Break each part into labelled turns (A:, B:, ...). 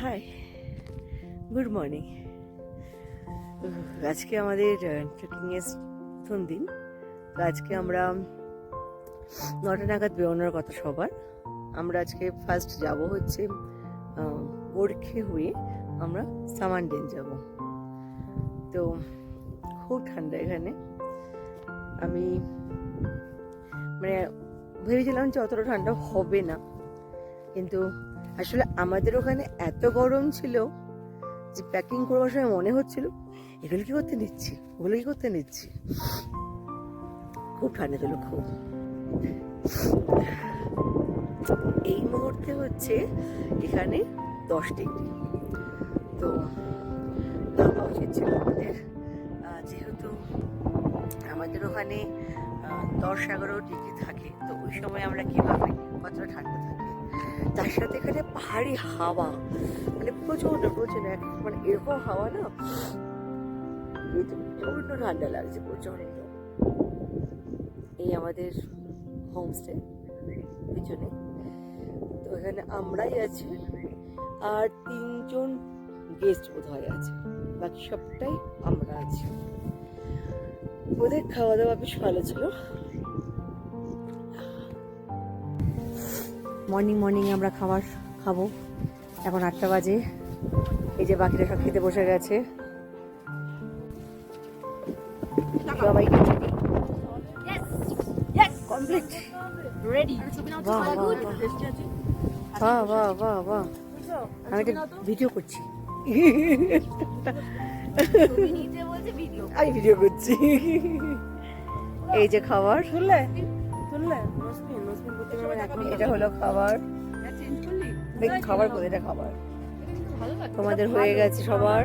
A: Hi good morning আজকে আমাদের ট্রেকিংয়ের প্রথম দিন। তো আজকে আমরা নটা নাগাদ বেরোনোর কথা সবার। আমরা আজকে ফার্স্ট যাব হচ্ছে গোর্খে হয়ে আমরা সামানডেন যাব। তো খুব ঠান্ডা এখানে। আমি মানে ভেবেছিলাম যে অতটা ঠান্ডা হবে না। কিন্তু আসলে আমাদের ওখানে এত গরম ছিল যে প্যাকিং করবার সময় মনে হচ্ছিল, এগুলো কি করতে নিচ্ছি? ওগুলো কি করতে নিচ্ছি? খুব ঠান্ডা ছিল, খুব। এই মুহূর্তে হচ্ছে এখানে দশ ডিগ্রি। তো নামা উচিত ছিল আমাদের। যেহেতু আমাদের ওখানে দশ এগারো ডিগ্রি থাকে, তো ওই সময় আমরা কীভাবে কতটা ঠান্ডা থাকে তার সাথে এখানে পাহাড়ি হাওয়া। মানে প্রচণ্ড এক মানে এরকম হাওয়া না প্রচণ্ড ঠান্ডা লাগছে প্রচণ্ড এই আমাদের হোমস্টে পিছনে। তো এখানে আমরাই আছি, আর তিনজন গেস্ট বোধ হয় আছে। বাকি সবটাই আমরা আছি। ওদের খাওয়া দাওয়া বেশ ভালো ছিল। মর্নিং মর্নিং আমরা খাবার খাব। এখন আটটা বাজে। এই যে বাকিরা সব খেতে বসে গেছে। সবাই কমপ্লিট
B: রেডি
A: বাহ বাহ বাহ। বাহ বাহ বাহ আমি একটা ভিডিও করছি। আমি ভিডিও করছি। এই যে খাবার।
C: শুনলে শুনলে
A: এটা হলো খাবার। খাবার কোথায় এটা খাবার। তোমাদের হয়ে গেছে সবার।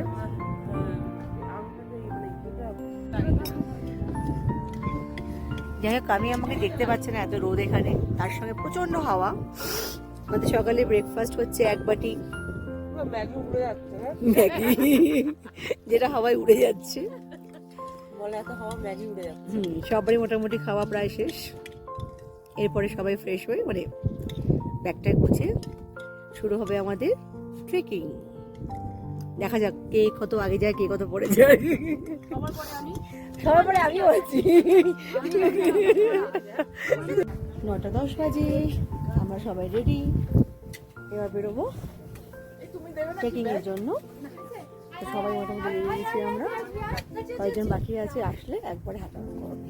A: যাই হোক আমি আমাকে দেখতে পাচ্ছি না এত রোদ এখানে। তার সঙ্গে প্রচণ্ড হাওয়া। আমাদের সকালে ব্রেকফাস্ট হচ্ছে এক বাটি
C: ম্যাগি। যাচ্ছে
A: যেটা হাওয়ায় উড়ে যাচ্ছে।
C: বলে
A: সবারই মোটামুটি খাওয়া প্রায় শেষ। এরপরে সবাই ফ্রেশ হয়ে মানে ব্যাগটা গুছে শুরু হবে আমাদের ট্রেকিং দেখা যাক কে কত আগে যায়, কে কত পরে যায়।
C: সবার পরে আমি
A: নটা দশ বাজে, আমরা সবাই রেডি এবার বেরোবো ট্রেকিং এর জন্য। সবাই মোটামুটি বেরিয়ে গেছি আমরা। কয়েকজন বাকি আছে, আসলে একবারে হাঁটা করবে।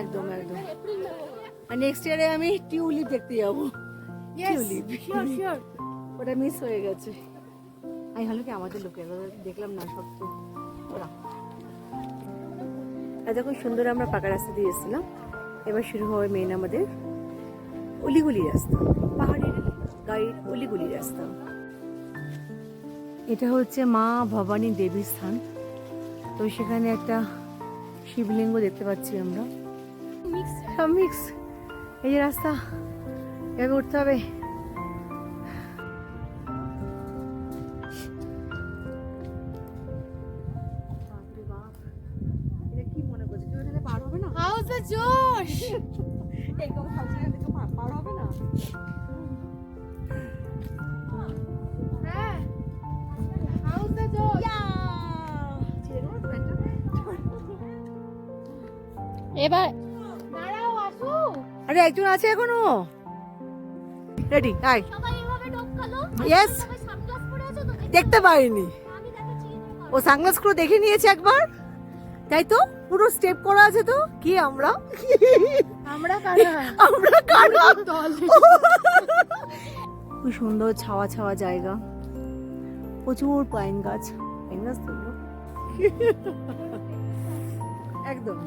A: একদম একদম। আর নেক্সট ইয়ারে আমি টিউলিপ দেখতে যাব।
B: টিউলিপ।
A: ওটা মিস হয়ে গেছে। আমি ভালো কি আমাদের লোকের দেখলাম না সব ওরা। দেখো সুন্দর আমরা পাকা রাস্তা দিয়ে এসেছিলাম। এবার শুরু হবে মেন আমাদের অলিগুলি রাস্তা। পাহাড়ের গাড়ির অলিগুলি রাস্তা। এটা হচ্ছে মা ভবানী দেবীর স্থান। তো সেখানে একটা শিবলিঙ্গ দেখতে পাচ্ছি আমরা। মিক্স এই যে রাস্তা এভাবে উঠতে হবে। আরে একজন আছে এখনও? রেডি আয়।
B: তো?
A: দেখতে
B: পারিনি।
A: ও সানগ্লাস করে দেখে নিয়েছে একবার। তাই তো পুরো স্টেপ করা আছে তো। কি আমরা?
B: আমরা কারা?
A: আমরা কারা? খুব সুন্দর ছাওয়া ছাওয়া জায়গা। প্রচুর পাইন গাছ। পাইন গাছ তো একদম।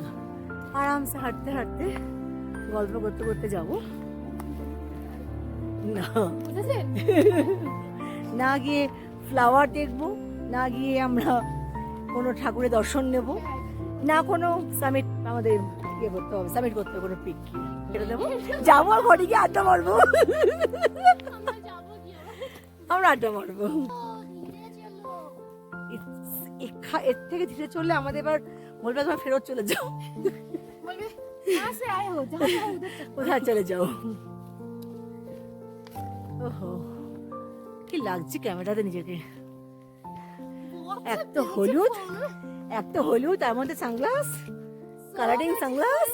A: আরামসে হাঁটতে হাঁটতে গল্প করতে করতে যাব। না। না গিয়ে ফ্লাওয়ার দেখব না গিয়ে আমরা কোনো ঠাকুরের দর্শন নেব না কোনো সামিট আমাদের ইয়ে করতে হবে সামিট করতে হবে কোনো পিক এটা দেবো। যাব আর ঘরে গিয়ে আড্ডা মারবো।
B: আমরা
A: আড্ডা মারবো। এর থেকে ধীরে চললে আমাদের এবার বলবে তোমার ফেরত চলে যাও।
B: বলবে? कहाँ से आए हो जहाँ जाओ उधर चलो
A: কোথায় চলে যাও ওহো কি লাগছে ক্যামেরাতে নিজেকে এক তো হলুদ এক তো হলুদ তার মধ্যে sunglass colouring sunglass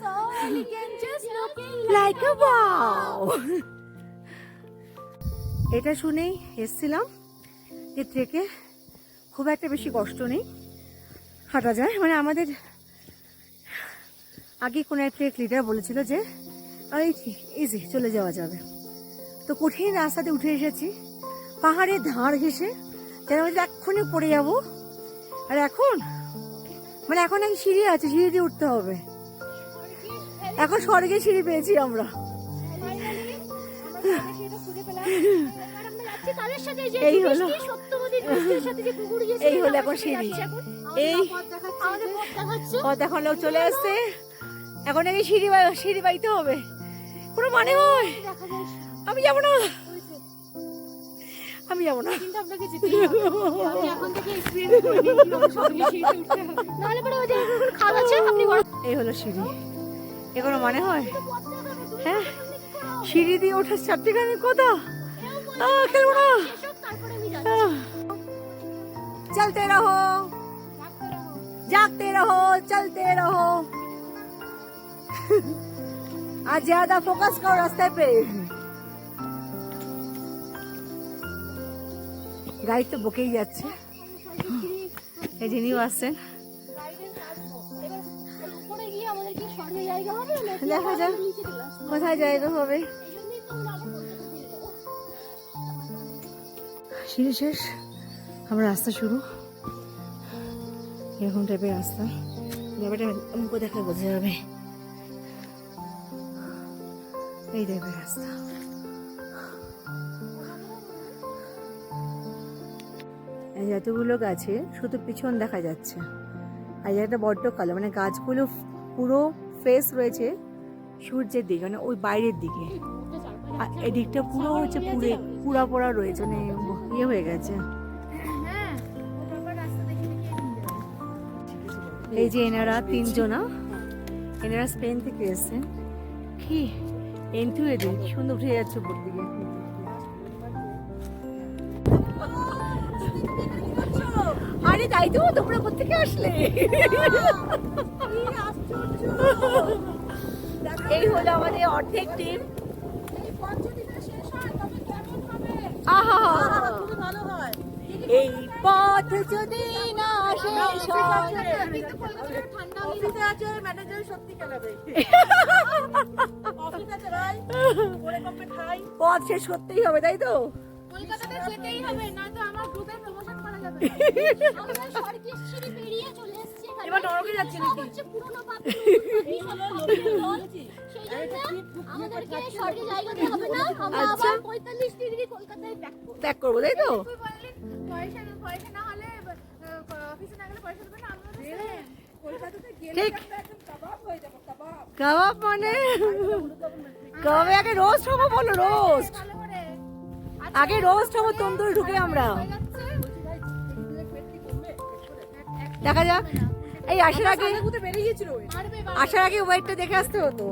B: so elegant just looking
A: like a wow এটা শুনেই এসছিলাম এর থেকে খুব একটা বেশি কষ্ট নেই হাঁটা যায় মানে আমাদের আগে কোনো একটা লিডার বলেছিল যে এই ইজি চলে যাওয়া যাবে। তো কঠিন রাস্তাতে উঠে এসেছি। পাহাড়ের ধার ঘেসে যেন এক্ষুনি পড়ে যাব। আর এখন মানে এখন এক সিঁড়ি আছে সিঁড়ি দিয়ে উঠতে হবে। এখন স্বর্গে সিঁড়ি পেয়েছি আমরা। এই হলো এই হলো এখন সিঁড়ি। এই
B: পথ
A: পথ এখন লোক চলে আসছে। এখন আগে সিঁড়ি সিঁড়ি বাইতে হবে। কোনো মানে হয়? আমি যাব না। আমি যাব না। এই হলো সিঁড়ি। এ কোনো মানে হয়? হ্যাঁ? সিঁড়ি দিয়ে ওঠার চারটিখানি কথা? খেলব না। চলতে রহো। জাগতে রহো চলতে রহো। आज ज्यादा फोकस करो रास्ते पे গাড়ি তো বকেই যাচ্ছে এই যিনিও আসছেন
B: উপরে গিয়ে আমাদের কি স্বর্গে জায়গা হবে নাকি
A: দেখা যাক
B: নিচে চলে আসবো
A: কোথায় জায়গা হবে
B: এই জন্যই তো আমরা আবার কলকাতা ফিরে যাবো
A: সিঁড়ি শেষ আমরা রাস্তা শুরু এরকম টাইপের রাস্তা ব্যাপারটা মুখে দেখলে বোঝা যাবে এই টাইপের রাস্তা যতগুলো গাছে শুধু পিছন দেখা যাচ্ছে। আর একটা বড্ড কালো মানে গাছগুলো পুরো ফেস রয়েছে সূর্যের দিকে মানে ওই বাইরের দিকে। আর এদিকটা পুরো হচ্ছে পুরে পুরা পোড়া রয়েছে মানে ইয়ে হয়ে গেছে। এই যে এনারা তিনজনা এনারা স্পেন থেকে এসেছেন কি? এন্টু সুন্দর উঠে যাচ্ছে উপর দিকে আরে তাই তো তোমরা কোথেকে আসলে? এই হলো আমাদের অর্ধেক টিম আহা। এই পথ যদি না শেষ পথ শেষ করতেই হবে তাই তো?
B: কলকাতাতে যেতেই হবে নয়তো আমার গ্রুপে প্রমোশন করা যাবে। আমরা স্বর্গের সিঁড়ি পেরিয়ে চলে এসেছি
C: এবার নরকে যাচ্ছি নাকি?
B: হচ্ছে পুরনো পাপড়ি, এই হলো লবণ। সেই জন্য আমাদেরকে স্বর্গে জায়গা হবে না। আমরা
A: আচ্ছা।
B: আবার পঁয়তাল্লিশ ডিগ্রি কলকাতায় ব্যাক করব।
A: প্যাক করব তাই তো?
C: কাবাব হয়ে
A: মানে? কাবাবে আগে রোস্ট হব বলো রোস্ট আগে রোস্ট হব তন্দুরি ঢুকে আমরা।
B: হয়ে
A: দেখা যাক। এই আসার আগে
C: সাদাগুতে বেরিয়ে গিয়েছিল ওই।
B: মারবে
A: আসার আগে ওয়েটটা দেখে আসতে হতো।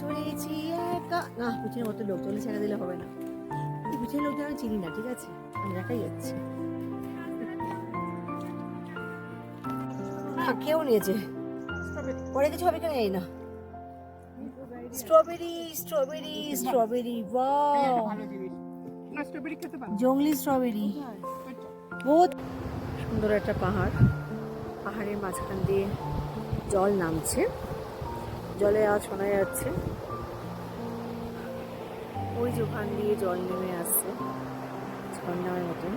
A: চলেছি একা। না পিছনে মতো লোক চলে ছেড়ে দিলে হবে না। এই পিছনে লোকজন আমি চিনি না, ঠিক আছে? আমি একাই যাচ্ছি। খা- কেউ নিয়েছে পরে কিছু হবে কিনা জানি না। স্ট্রবেরি স্ট্রবেরি স্ট্রবেরি ওয়াও জংলি স্ট্রবেরি বহুত সুন্দর একটা পাহাড়। পাহাড়ের মাঝখান দিয়ে জল নামছে। জলে আওয়াজ শোনা যাচ্ছে। ওই যে ওখান দিয়ে জল নেমে আসছে। ঝর্ণার মতন।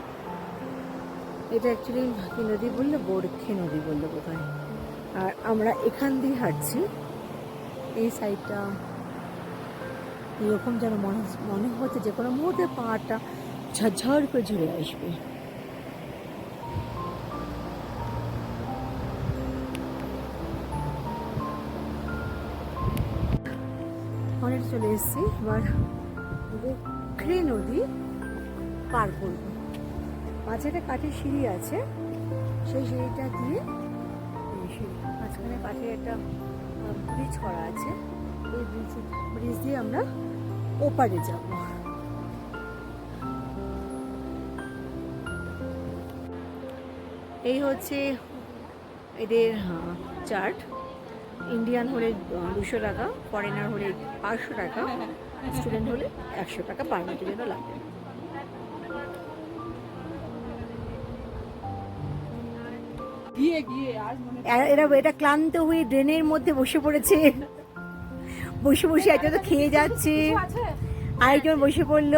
A: এটা অ্যাকচুয়ালি কি নদী বললে বরক্ষে নদী বললে বোধ আর আমরা এখান দিয়ে হাঁটছি। এই সাইডটা এরকম যেন মনে মনে হচ্ছে যে কোনো মুহূর্তে পাহাড়টা ঝরঝর করে ঝরে আসবে। অনেক চলে এসেছি, এবার গোখরে নদী পার করব। মাঝে একটা কাঠের সিঁড়ি আছে, সেই সিঁড়িটা দিয়ে মাঝখানে কাঠের একটা ব্রিজ করা আছে। এই ব্রিজ ব্রিজ দিয়ে আমরা ওপারে যাব। এই হচ্ছে এদের চার্ট। ইন্ডিয়ান হলে দুশো টাকা ফরেনার হলে পাঁচশো টাকা স্টুডেন্ট হলে একশো টাকা পার মিনিটের জন্য লাগবে। এরা এটা ক্লান্ত হয়ে ড্রেনের মধ্যে বসে পড়েছে। বসে বসে একটা তো খেয়ে যাচ্ছে। আরেকজন বসে পড়ল।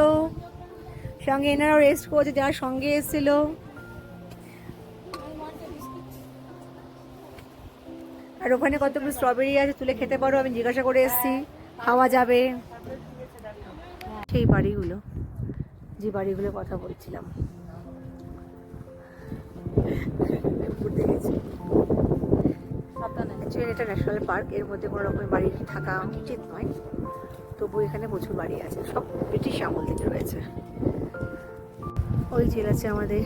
A: সঙ্গে এনারাও রেস্ট করছে, যারা সঙ্গে এসেছিল। আর ওখানে কতগুলো স্ট্রবেরি আছে তুলে খেতে পারো, আমি জিজ্ঞাসা করে এসেছি। খাওয়া যাবে। সেই বাড়িগুলো, যে বাড়িগুলো কথা বলছিলাম। ঘুরতে গেছি অ্যাকচুয়ালি এটা ন্যাশনাল পার্ক, এর মধ্যে কোনো রকমের বাড়ি থাকা উচিত নয়। তবু এখানে প্রচুর বাড়ি আছে, সব ব্রিটিশ আমল থেকে রয়েছে। ওই জেল আছে আমাদের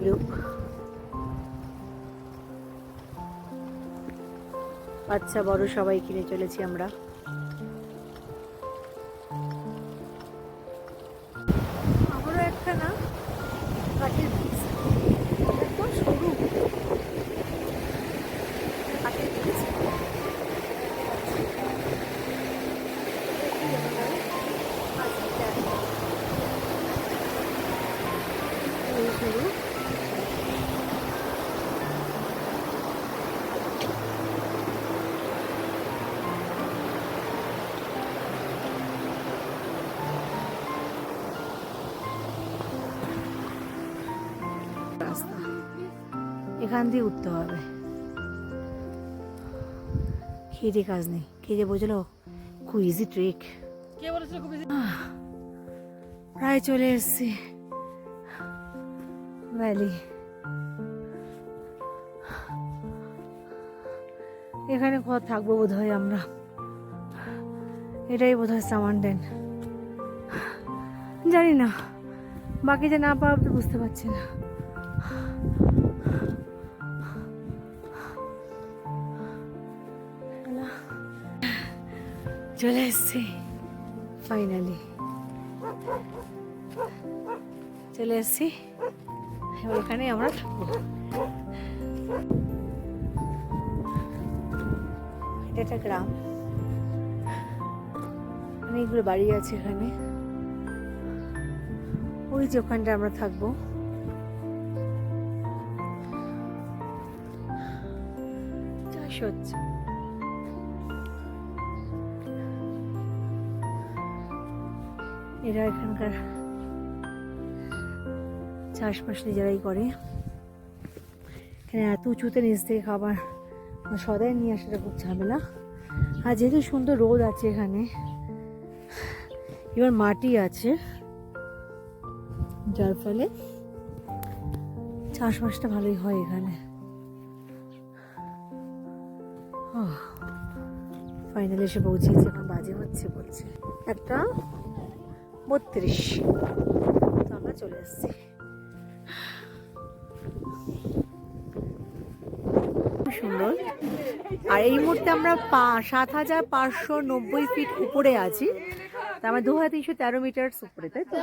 A: গ্রুপ। বাচ্চা বড় সবাই কিনে চলেছি আমরা। এখান দিয়ে উঠতে হবে। খেয়ে কাজ নেই? খেয়ে বুঝলো? খুব ইজি ট্রিক।
C: কে বলেছিল খুব easy?
A: প্রায় চলে এসেছি। ভ্যালি। এখানে কোথাও থাকব বোধ হয় আমরা। এটাই বোধ হয় সামান্ডেন জানি না। বাকি যে না পাওয়া বুঝতে পারছি না। চলে এসছি। ফাইনালি চলে এসছি। এখানে আমরা থাকব। এটা একটা গ্রাম। অনেকগুলো বাড়ি আছে এখানে। ওই যে ওখানটা আমরা থাকব। চাষ হচ্ছে এরা এখানকার চাষবাস নিজেরাই করে। এখানে এত উঁচুতে নিচ থেকে খাবার সদাই নিয়ে আসাটা খুব ঝামেলা। আর যেহেতু সুন্দর রোদ আছে এখানে, এবার মাটি আছে, যার ফলে চাষবাসটা ভালোই হয় এখানে। ফাইনালি এসে পৌঁছেছে, এখন বাজে হচ্ছে বলছে। একটা বত্রিশ। তো আমরা চলে এসেছি। সুন্দর। আর এই মুহূর্তে আমরা সাত হাজার পাঁচশো নব্বই ফিট উপরে আছি। তার দু হাজার তিনশো তেরো মিটার উপরে, তাই তো?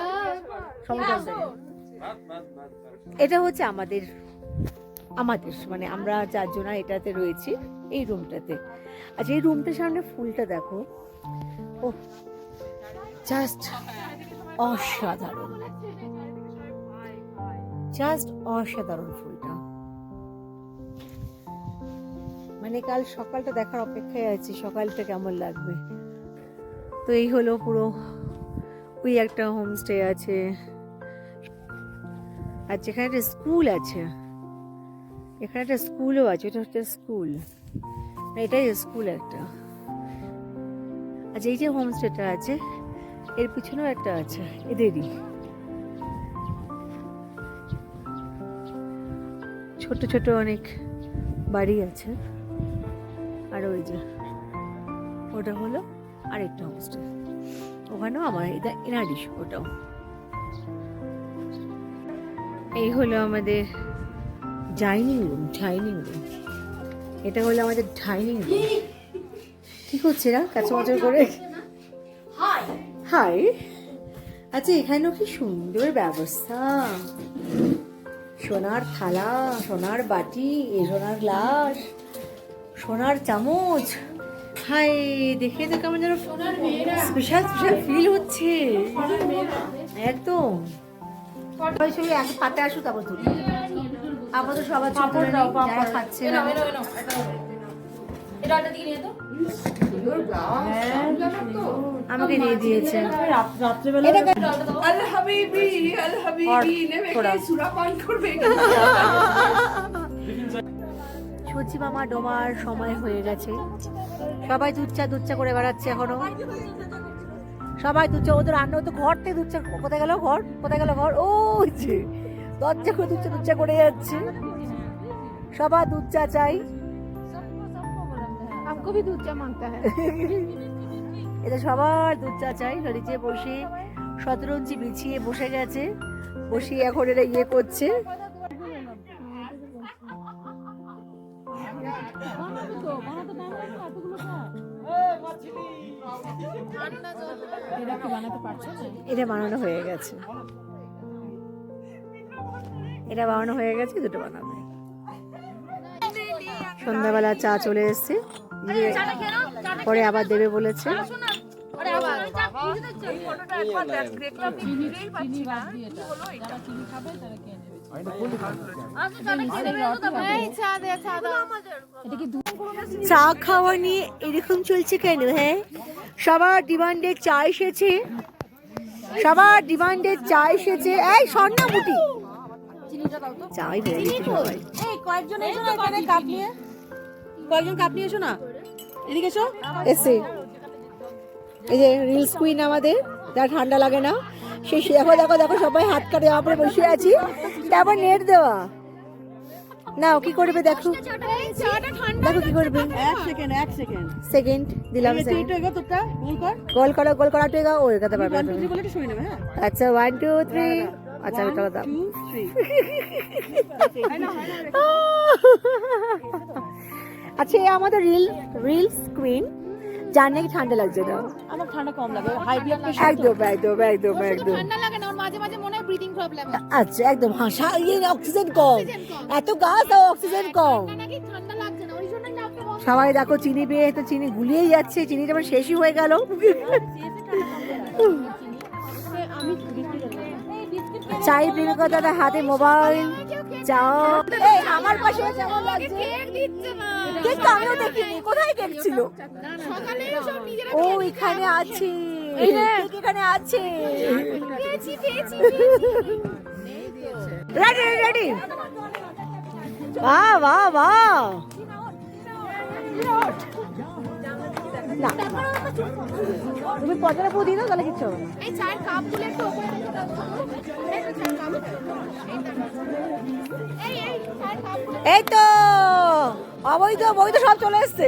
A: এটা হচ্ছে আমাদের আমাদের মানে আমরা চারজনা এটাতে রয়েছি, এই রুমটাতে আচ্ছা এই রুমটার সামনে ফুলটা দেখো। ও জাস্ট অসাধারণ। জাস্ট অসাধারণ ফুলটা। মানে কাল সকালটা দেখার অপেক্ষায় আছি, সকালটা কেমন লাগবে? তো এই হলো পুরো ওই একটা হোমস্টে আছে। আর যেখানে একটা স্কুল আছে, এখানে একটা স্কুলও আছে, এটা হচ্ছে স্কুল এটাই স্কুল একটা। আচ্ছা এই যে হোমস্টেটা আছে এর পিছনেও একটা আছে। এদেরই ছোট ছোট অনেক বাড়ি আছে। আর ওই যে, ওটা হলো আর আরেকটা হোমস্টে ওখানেও আমার এটা এনারিস ওটাও। এই হলো আমাদের ডাইনিং রুম ডাইনিং রুম এটা হলো আমাদের ডাইনিং রুম কি করছে এরা কাঁচামাচা করে? হাই আচ্ছা এখানেও কি সুন্দর ব্যবস্থা সোনার থালা সোনার বাটি এ সোনার গ্লাস সোনার চামচ হাই দেখে তো কেমন যেন স্পেশাল স্পেশাল ফিল হচ্ছে একদম সবাই এক পাতে আসুক তারপর তুলি আমাদের সবার খাচ্ছে না আমাকে দিয়ে দিয়েছে।
C: রাত্রেবেলা
D: আল হাবিবি আল হাবিবি নেমে
A: থোড়া।
D: গিয়ে সুরা পান করবে।
A: সূচি মামা ডোমার সময় হয়ে গেছে। সবাই দুচ্চা দুচ্চা করে বেড়াচ্ছে এখনও। সবাই দুচ্চা ওদের রান্না তো ঘর থেকে দুচ্চা কোথায় গেল ঘর? কোথায় গেল ঘর? ও যে দরজা করে দুচ্চা দুচ্চা করে যাচ্ছে। সবার দুচ্চা চাই।
B: हमको भी दूध चा मांगता है
A: এটা সবার দুচ্চা চাই নিচে বসে শতরঞ্জি বিছিয়ে বসে গেছে বসিয়ে এখন এরা ইয়ে করছে এটা বানানো হয়ে গেছে এটা বানানো হয়ে গেছে দুটো বানাবে সন্ধ্যাবেলা চা চলে এসছে পরে আবার দেবে বলেছে। চা খাওয়া নিয়ে এরকম চলছে কেন হ্যাঁ? সবার ডিমান্ডে চা এসেছে। সবার ডিমান্ডে চা এসেছে। এই স্বর্ণা মুটি। চাই
C: কয়েকজন কয়েকজন কাপ নিয়ে এসো না। এদিকে এসো।
A: এসে। এই যে রিলস কুইন আমাদের যার ঠান্ডা লাগে না সে সে- দেখো দেখো দেখো সবাই হাত কাটে আমরা বসে আছি। তারপর নেট দেওয়া। নাও কি করবে দেখো। দেখো কি করবে।
C: এক সেকেন্ড এক সেকেন্ড
A: সেকেন্ড দিলাম
C: গোল কর।
A: গোল করো টেগা ও এগাতে পারবে
C: হ্যাঁ?
A: আচ্ছা ওয়ান টু থ্রি আচ্ছা আমি তাহলে দাও। আচ্ছা এই আমাদের রিল রিলস কুইন যার নাকি ঠান্ডা লাগছে না
C: আমার ঠান্ডা কম লাগে হাই ব্লাড
A: একদম একদম একদম একদম।
B: ঠান্ডা লাগে না ওর মাঝে মাঝে মনে হয় ব্রিদিং প্রবলেম
A: আচ্ছা একদম হ্যাঁ ইয়ে অক্সিজেন কম। এত গাছ তাও অক্সিজেন কম।
B: ঠান্ডা লাগছে না ওই জন্যই
A: সবাই দেখো চিনি পেয়ে তো চিনি গুলিয়েই যাচ্ছে চিনিটা আমার শেষই হয়ে গেল। চাই প্রেমিকা দাদা হাতে মোবাইল এই আমার পাশে কেমন লাগছে
B: কেক
A: তো আমিও দেখিনি। কোথায় কেক ছিল?
B: সকালে সব নিজেরা
A: ও এখানে আছে। এখানে আছে। রেডি রেডি বাহ বাহ বাহ। না তুমি পচারা পো দিয়ে দাও তাহলে কিচ্ছু হবে না।
B: এই তো
A: অবৈধ বৈধ সব চলে এসছে।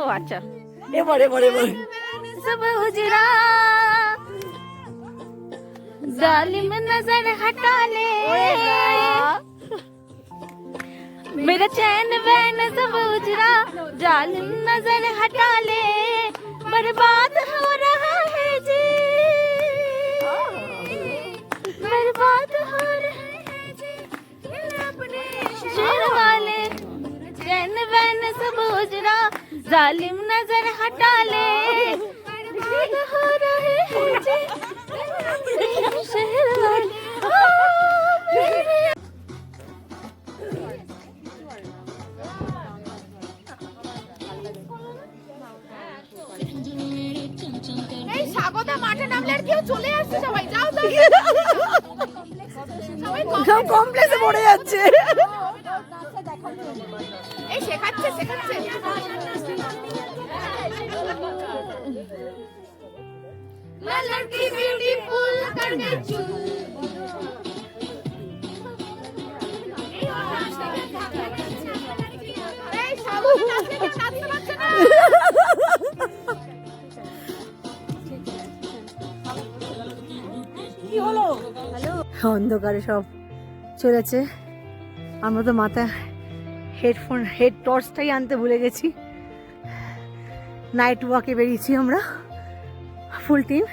C: ओ अच्छा
A: এবার এবার এবার
C: सब उजड़ा जालिम नजर हटा ले मेरा चैन वैन सब उजड़ा जालिम नजर हटा ले बर्बाद हो रहा जालिम नज़र हटा ले। बर्बाद हो रहे हैं
B: मैं लड़की ब्यूटीफुल करके चूज এই সবাই নাচতে নাচতে পারছে না
A: অন্ধকারে সব চলেছে আমরা তো মাথা হেডফোন হেড টর্চটাই আনতে ভুলে গেছি নাইট ওয়াকে বেরিয়েছি আমরা Full team.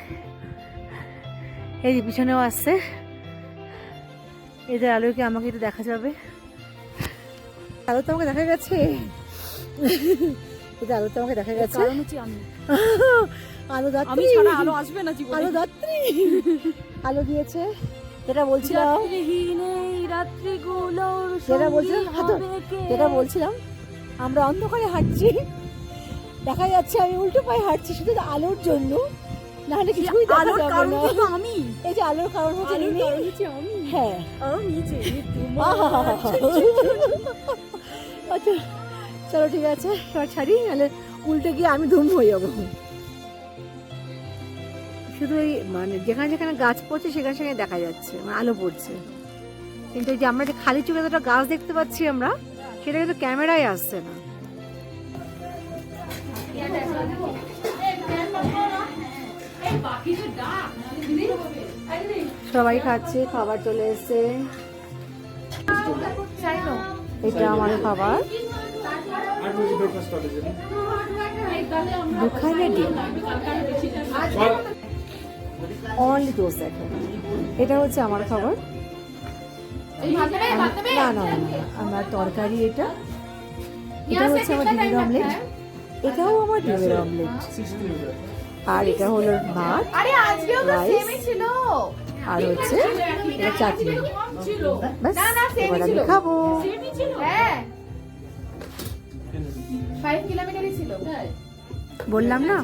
A: এই যে পিছনেও আসছে। এদের আলোকে আমাকে একটু দেখা যাবে? আলো তো আমাকে দেখা গেছে। এদের আলো তো আমাকে দেখা গেছে। আলো
C: আমি
A: দাত্রী
C: আলো আসবে না জীবনে।
A: আলো দাত্রী আলো দিয়েছে যেটা বলছিলাম যেটা বলছিলাম যেটা বলছিলাম আমরা অন্ধকারে হাঁটছি। দেখা যাচ্ছে আমি উল্টো পায়ে হাঁটছি শুধু আলোর জন্য। না হলে কিছুই দেখা যাবে না।
C: আমি।
A: এই যে আলোর কারণ হচ্ছে
C: আলোর কারণ হচ্ছে আমি।
A: হ্যাঁ।
C: আমি যে
A: আচ্ছা চলো ঠিক আছে এবার ছাড়ি নাহলে উল্টে গিয়ে আমি ধুম হয়ে যাব। শুধু এই মানে যেখানে যেখানে গাছ পড়ছে সেখানে সেখানে দেখা যাচ্ছে মানে আলো পড়ছে। কিন্তু এই যে আমরা যে খালি চোখে একটা গাছ দেখতে পাচ্ছি আমরা সেটা কিন্তু ক্যামেরায় আসছে না। সবাই খাচ্ছে খাবার চলে এসছে। এটা আমার খাবার। ডিম। এটা হচ্ছে আমার খাবার। না না, আমার তরকারি এটা। এটা হচ্ছে আমার ডিমের অমলেট এটাও আমার ডিমের অমলেট আর এটা হলো ভাত
B: আরে আজকেও তো সেমই ছিল।
A: আর হচ্ছে এটা চাটনি। ব্যাস এবার আমি। খাব।
B: হ্যাঁ।
A: বললাম না?